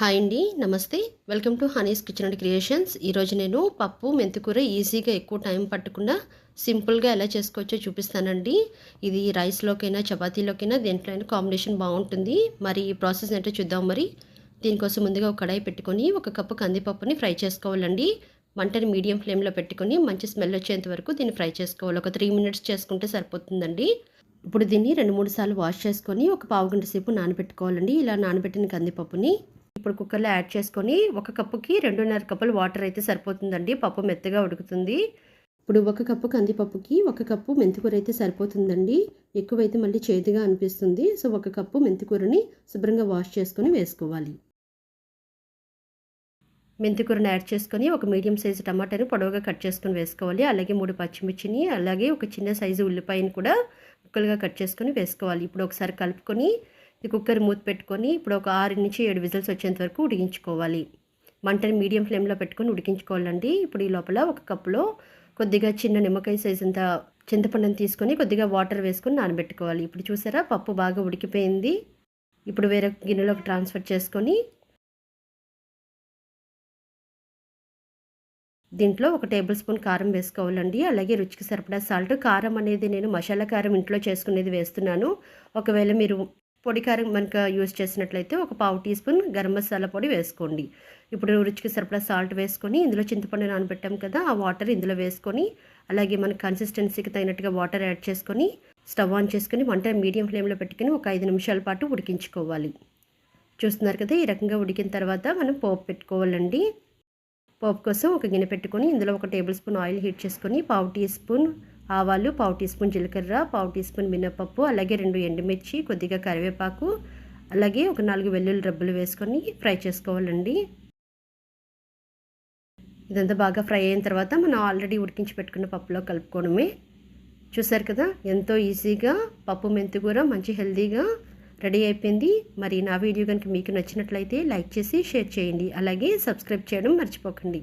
Hi అండి నమస్తే. Welcome to Honey's kitchen and creations. ఈరోజు నేను పప్పు మెంతికూర ఈజీగా ఎక్కువ టైం పట్టకుండా సింపుల్గా ఎలా చేసుకోవచ్చో చూపిస్తానండి. ఇది రైస్లోకైనా చపాతీలోకైనా దేంట్లోనైనా కాంబినేషన్ బాగుంటుంది. మరి ఈ ప్రాసెస్ ఏంటో చూద్దాం మరి. దీనికోసం ముందుగా ఒక కడాయి పెట్టుకొని ఒక కప్పు కందిపప్పుని ఫ్రై చేసుకోవాలండి. మంటని మీడియం ఫ్లేమ్లో పెట్టుకొని మంచి స్మెల్ వచ్చేంత వరకు దీన్ని ఫ్రై చేసుకోవాలి. ఒక త్రీ మినిట్స్ చేసుకుంటే సరిపోతుందండి. ఇప్పుడు దీన్ని రెండు మూడు సార్లు వాష్ చేసుకొని ఒక పావు గంట సేపు నానబెట్టుకోవాలండి. ఇలా నానబెట్టిన కందిపప్పుని ఇప్పుడు కుక్కర్లో యాడ్ చేసుకొని ఒక కప్పుకి రెండున్నర కప్పులు వాటర్ అయితే సరిపోతుందండి. పప్పు మెత్తగా ఉడుకుతుంది. ఇప్పుడు ఒక కప్పు కందిపప్పుకి ఒక కప్పు మెంతికూర అయితే సరిపోతుందండి. ఎక్కువైతే మళ్ళీ చేదుగా అనిపిస్తుంది. సో ఒక కప్పు మెంతికూరని శుభ్రంగా వాష్ చేసుకొని వేసుకోవాలి. మెంతికూరని యాడ్ చేసుకొని ఒక మీడియం సైజు టమాటాని పొడవుగా కట్ చేసుకొని వేసుకోవాలి. అలాగే మూడు పచ్చిమిర్చిని అలాగే ఒక చిన్న సైజు ఉల్లిపాయని కూడా ముక్కలుగా కట్ చేసుకొని వేసుకోవాలి. ఇప్పుడు ఒకసారి కలుపుకొని కుక్కర్ మూత పెట్టుకొని ఇప్పుడు ఒక ఆరు నుంచి ఏడు విజిల్స్ వచ్చేంత వరకు ఉడికించుకోవాలి. మంటని మీడియం ఫ్లేమ్లో పెట్టుకొని ఉడికించుకోవాలండి. ఇప్పుడు ఈ లోపల ఒక కప్పులో కొద్దిగా చిన్న నిమ్మకాయ సైజ్ అంత చింతపండుని తీసుకొని కొద్దిగా వాటర్ వేసుకొని నానబెట్టుకోవాలి. ఇప్పుడు చూసారా? పప్పు బాగా ఉడికిపోయింది. ఇప్పుడు వేరే గిన్నెలోకి ట్రాన్స్ఫర్ చేసుకొని దీంట్లో ఒక టేబుల్ స్పూన్ కారం వేసుకోవాలండి. అలాగే రుచికి సరిపడా సాల్ట్ కారం అనేది నేను మసాలా కారం ఇంట్లో చేసుకునేది వేస్తున్నాను. ఒకవేళ మీరు పొడి కారం కనుక యూజ్ చేసినట్లయితే ఒక పావు టీ స్పూన్ గరం మసాలా పొడి వేసుకోండి. ఇప్పుడు రుచికి సరిపడా సాల్ట్ వేసుకొని ఇందులో చింతపండు నానబెట్టాం కదా ఆ వాటర్ ఇందులో వేసుకొని అలాగే మన కన్సిస్టెన్సీకి తగినట్టుగా వాటర్ యాడ్ చేసుకొని స్టవ్ ఆన్ చేసుకొని వంట మీడియం ఫ్లేమ్లో పెట్టుకొని ఒక ఐదు నిమిషాల పాటు ఉడికించుకోవాలి. చూస్తున్నారు కదా ఈ రకంగా ఉడికిన తర్వాత మనం పోపు పెట్టుకోవాలండి. పోపు కోసం ఒక గిన్నె పెట్టుకొని ఇందులో ఒక టేబుల్ స్పూన్ ఆయిల్ హీట్ చేసుకొని పావు టీ స్పూన్ ఆవాలు పావు టీ స్పూన్ జీలకర్ర పావు టీ స్పూన్ మినపప్పు అలాగే రెండు ఎండుమిర్చి కొద్దిగా కరివేపాకు అలాగే ఒక నాలుగు వెల్లుల్లి రబ్బులు వేసుకొని ఫ్రై చేసుకోవాలండి. ఇదంతా బాగా ఫ్రై అయిన తర్వాత మనం ఆల్రెడీ ఉడికించి పెట్టుకున్న పప్పులో కలుపుకోవడమే. చూసారు కదా ఎంతో ఈజీగా పప్పు మెంతికూర మంచి హెల్తీగా రెడీ అయిపోయింది. మరి నా వీడియో కనుక మీకు నచ్చినట్లయితే లైక్ చేసి షేర్ చేయండి. అలాగే సబ్స్క్రైబ్ చేయడం మర్చిపోకండి.